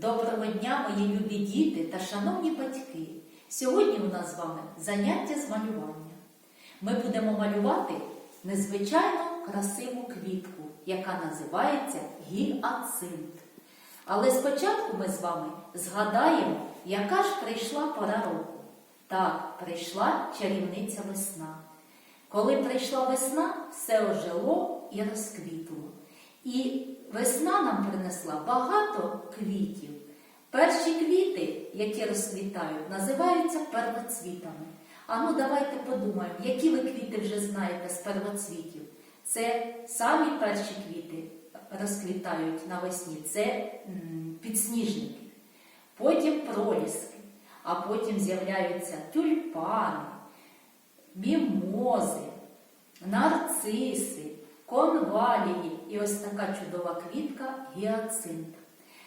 Доброго дня, мої любі діти та шановні батьки! Сьогодні у нас з вами заняття з малювання. Ми будемо малювати незвичайно красиву квітку, яка називається гіацинт. Але спочатку ми з вами згадаємо, яка ж прийшла пора року. Так, прийшла чарівниця весна. Коли прийшла весна, все ожило і розквітло. І весна нам принесла багато квітів. Перші квіти, які розквітають, називаються первоцвітами. А ну давайте подумаємо, які ви квіти вже знаєте з первоцвітів. Це самі перші квіти розквітають навесні, це підсніжники, потім проліски, а потім з'являються тюльпани, мімози, нарциси, конвалії і ось така чудова квітка гіацинт.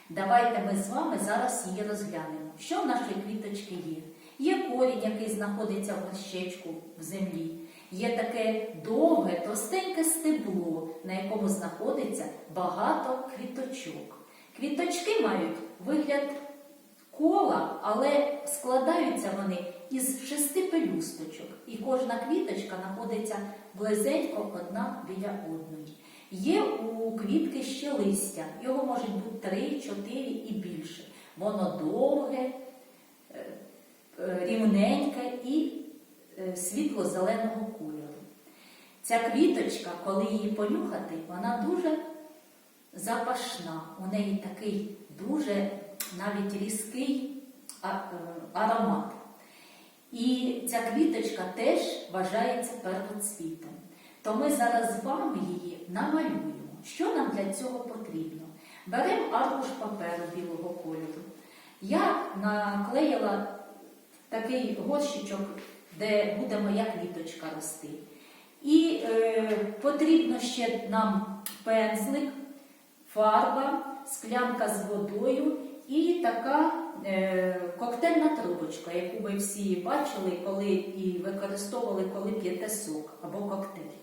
Давайте ми з вами зараз її розглянемо. Що в нашої квіточки є? Є корінь, який знаходиться в горщечку в землі. Є таке довге, товстеньке стебло, на якому знаходиться багато квіточок. Квіточки мають вигляд кола, але складаються вони із шести пелюсточок, і кожна квіточка знаходиться близенько одна біля одної. Є у квітки ще листя, його може бути три, чотири і більше. Воно довге, е, е, рівненьке і е, світло-зеленого кольору. Ця квіточка, коли її понюхати, вона дуже запашна. У неї такий дуже навіть різкий аромат. І ця квіточка теж вважається первоцвітом. То ми зараз з вами її намалюємо. Що нам для цього потрібно? Беремо аркуш паперу білого кольору. Я наклеїла такий горщичок, де буде моя квіточка рости. І е, потрібно ще нам пензлик, фарба, склянка з водою і така е, коктейльна трубочка, яку ви всі бачили, коли і використовували, коли п'єте сок або коктейль.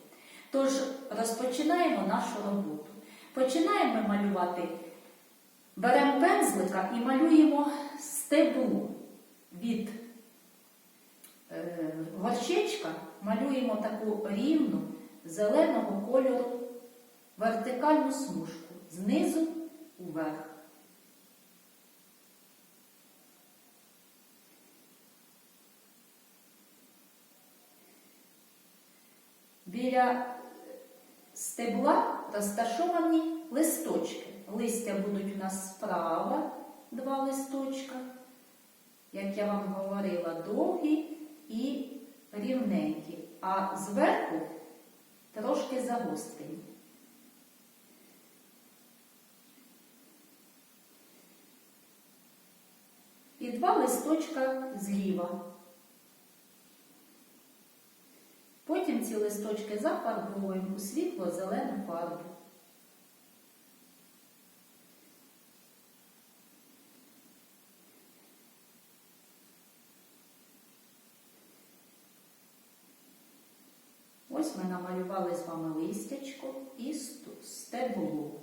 Тож розпочинаємо нашу роботу. Починаємо малювати. Беремо пензлика і малюємо стебло від е, горщичка, малюємо таку рівну зеленого кольору вертикальну смужку знизу вверх. Біля стебла розташовані листочки. Листя будуть у нас справа два листочка, як я вам говорила, довгі і рівненькі, а зверху трошки загострені. І два листочка зліва. Потім ці листочки зафарбуємо у світло-зелену фарбу. Ось ми намалювали з вами листячко і стебло.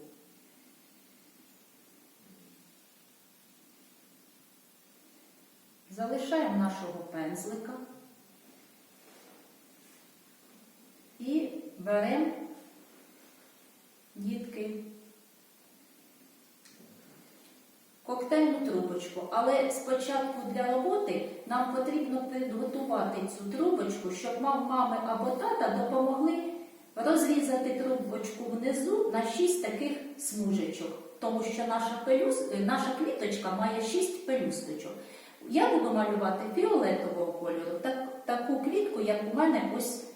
Залишаємо нашого пензлика. І беремо, дітки, коктейльну трубочку. Але спочатку для роботи нам потрібно підготувати цю трубочку, щоб мам, мами або тата допомогли розрізати трубочку внизу на 6 таких смужечок. Тому що наша, пелюс, е, наша квіточка має 6 пелюсточок. Я буду малювати фіолетового кольору, так, таку квітку, як у мене ось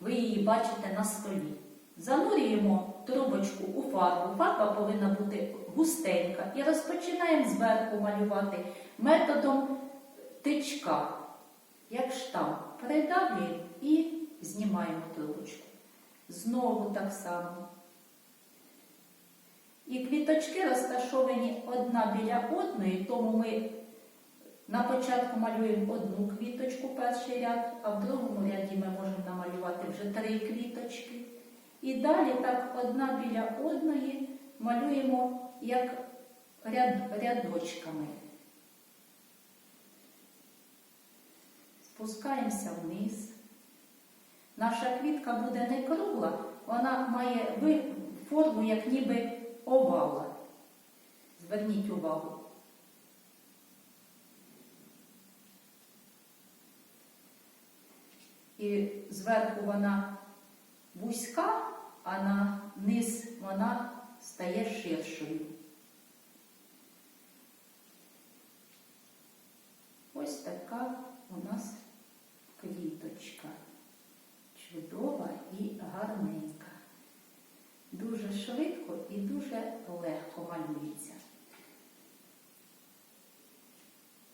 ви її бачите на столі. Занурюємо трубочку у фарбу. Фарба повинна бути густенька. І розпочинаємо зверху малювати методом тичка, як штамп. Придавлюємо і знімаємо трубочку. Знову так само. І квіточки розташовані одна біля одної, тому ми на початку малюємо одну квіточку, перший ряд, а в другому ряді ми можемо намалювати вже три квіточки. І далі так одна біля одної малюємо як ряд, рядочками. Спускаємося вниз. Наша квітка буде не кругла, вона має форму, як ніби овала. Зверніть увагу. І зверху вона вузька, а на низ вона стає ширшою. Ось така у нас квіточка. Чудова і гарненька. Дуже швидко і дуже легко малюється.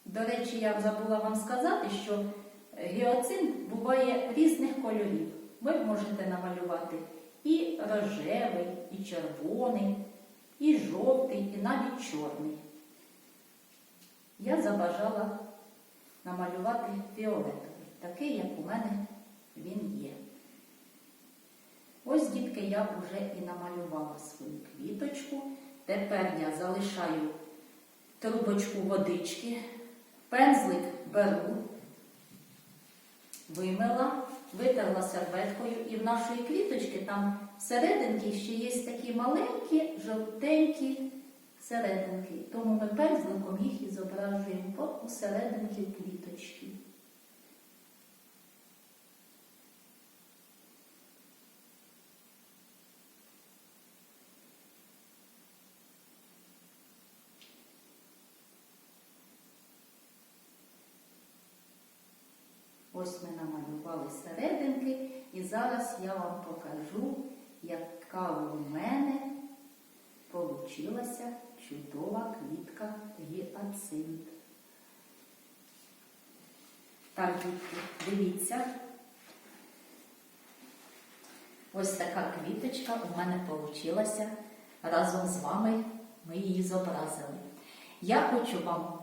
До речі, я забула вам сказати, що гіацинт буває різних кольорів. Ви можете намалювати і рожевий, і червоний, і жовтий, і навіть чорний. Я забажала намалювати фіолетовий, такий, як у мене він є. Ось, дітки, я вже і намалювала свою квіточку. Тепер я залишаю трубочку водички, пензлик беру, вимила, витерла серветкою, і в нашої квіточки там серединки ще є такі маленькі, жовтенькі серединки. Тому ми пензликом їх і зображуємо по квіточки. Ось ми намалювали серединки, і зараз я вам покажу, яка у мене получилася чудова квітка гіацинт. Так, дітки, дивіться. Ось така квіточка у мене получилася. Разом з вами ми її зобразили. Я хочу вам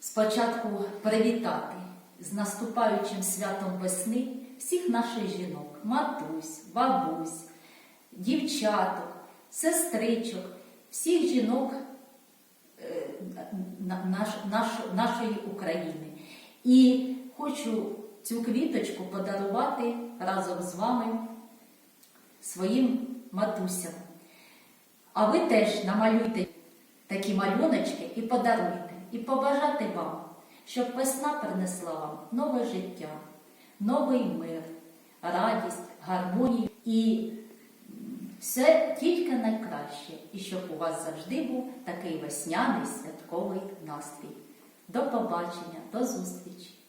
спочатку привітати з наступаючим святом весни всіх наших жінок, матусь, бабусь, дівчаток, сестричок, всіх жінок е, наш, наш, нашої України. І хочу цю квіточку подарувати разом з вами своїм матусям. А ви теж намалюйте такі малюночки і подаруйте, і побажати вам, щоб весна принесла вам нове життя, новий мир, радість, гармонію і все тільки найкраще, і щоб у вас завжди був такий весняний святковий настрій. До побачення, до зустрічі!